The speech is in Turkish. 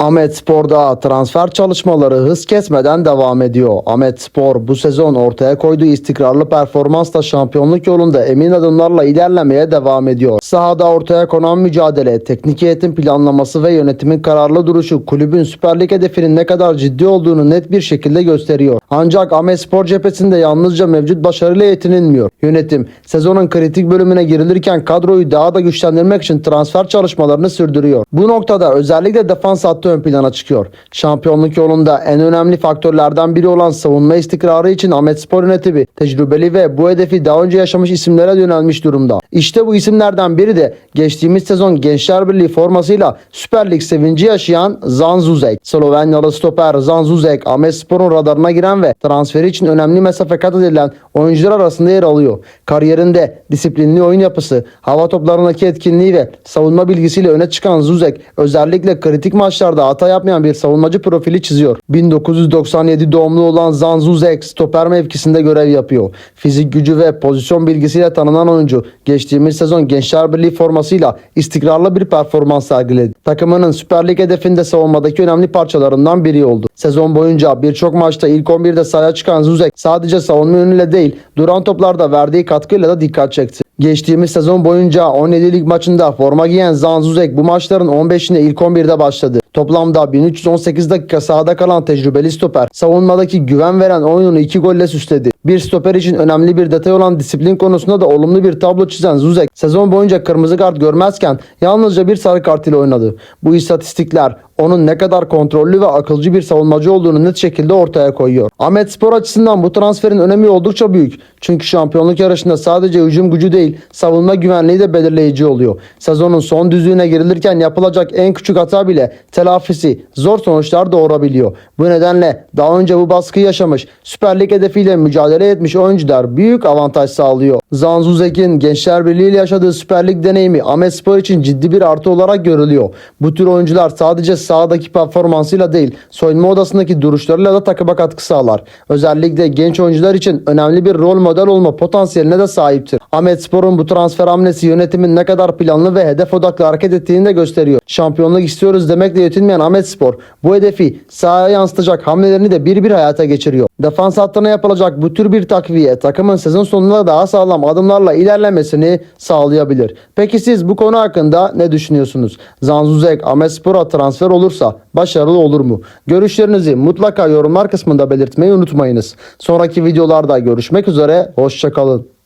Ahmet Spor'da transfer çalışmaları hız kesmeden devam ediyor. Ahmet Spor bu sezon ortaya koyduğu istikrarlı performansla şampiyonluk yolunda emin adımlarla ilerlemeye devam ediyor. Sahada ortaya konan mücadele, teknik heyetin planlaması ve yönetimin kararlı duruşu kulübün Süper Lig hedefinin ne kadar ciddi olduğunu net bir şekilde gösteriyor. Ancak Ahmet Spor cephesinde yalnızca mevcut başarıyla yetinilmiyor. Yönetim sezonun kritik bölümüne girilirken kadroyu daha da güçlendirmek için transfer çalışmalarını sürdürüyor. Bu noktada özellikle defans hattı ön plana çıkıyor. Şampiyonluk yolunda en önemli faktörlerden biri olan savunma istikrarı için Ahmet Spor yönetimi tecrübeli ve bu hedefi daha önce yaşamış isimlere yönelmiş durumda. İşte bu isimlerden biri de geçtiğimiz sezon Gençler Birliği formasıyla Süper Lig sevinci yaşayan Zan Zuzek. Slovenyalı stoper Zan Zuzek Ahmet Spor'un radarına giren ve transferi için önemli mesafe kat edilen oyuncular arasında yer alıyor. Kariyerinde disiplinli oyun yapısı, hava toplarındaki etkinliği ve savunma bilgisiyle öne çıkan Zuzek özellikle kritik maçlarda hata yapmayan bir savunmacı profili çiziyor. 1997 doğumlu olan Zan Zuzek stoper mevkisinde görev yapıyor. Fizik gücü ve pozisyon bilgisiyle tanınan oyuncu geçtiğimiz sezon Gençler Birliği formasıyla istikrarlı bir performans sergiledi. Takımının Süper Lig hedefinde savunmadaki önemli parçalarından biri oldu. Sezon boyunca birçok maçta ilk 11'de sahaya çıkan Zuzek sadece savunma yönüyle değil duran toplarda verdiği katkıyla da dikkat çekti. Geçtiğimiz sezon boyunca 17 lig maçında forma giyen Zan Zuzek bu maçların 15'ine ilk 11'de başladı. Toplamda 1318 dakika sahada kalan tecrübeli stoper savunmadaki güven veren oyununu 2 golle süsledi. Bir stoper için önemli bir detay olan disiplin konusunda da olumlu bir tablo çizen Zuzek sezon boyunca kırmızı kart görmezken yalnızca bir sarı kart ile oynadı. Bu istatistikler onun ne kadar kontrollü ve akılcı bir savunmacı olduğunu net şekilde ortaya koyuyor. Ahmet Spor açısından bu transferin önemi oldukça büyük. Çünkü şampiyonluk yarışında sadece hücum gücü değil savunma güvenliği de belirleyici oluyor. Sezonun son düzlüğüne girilirken yapılacak en küçük hata bile telafisi zor sonuçlar doğurabiliyor. Bu nedenle daha önce bu baskıyı yaşamış Süper Lig hedefiyle mücadele etmiş oyuncular büyük avantaj sağlıyor. Zanzuzek'in Gençler Birliği ile yaşadığı Süper Lig deneyimi Ahmet Spor için ciddi bir artı olarak görülüyor. Bu tür oyuncular sadece sahadaki performansıyla değil soyunma odasındaki duruşlarıyla da takıma katkı sağlar. Özellikle genç oyuncular için önemli bir rol model olma potansiyeline de sahiptir. Ahmet Spor'un bu transfer hamlesi yönetimin ne kadar planlı ve hedef odaklı hareket ettiğini de gösteriyor. Şampiyonluk istiyoruz demekle yetinmeyen Ahmet Spor bu hedefi sahaya yansıtacak hamlelerini de bir bir hayata geçiriyor. Defans hattına yapılacak bu tür bir takviye takımın sezon sonunda daha sağlam adımlarla ilerlemesini sağlayabilir. Peki siz bu konu hakkında ne düşünüyorsunuz? Zanzuzek Ahmet Spor'a transfer olursa başarılı olur mu? Görüşlerinizi mutlaka yorumlar kısmında belirtmeyi unutmayınız. Sonraki videolarda görüşmek üzere, hoşçakalın.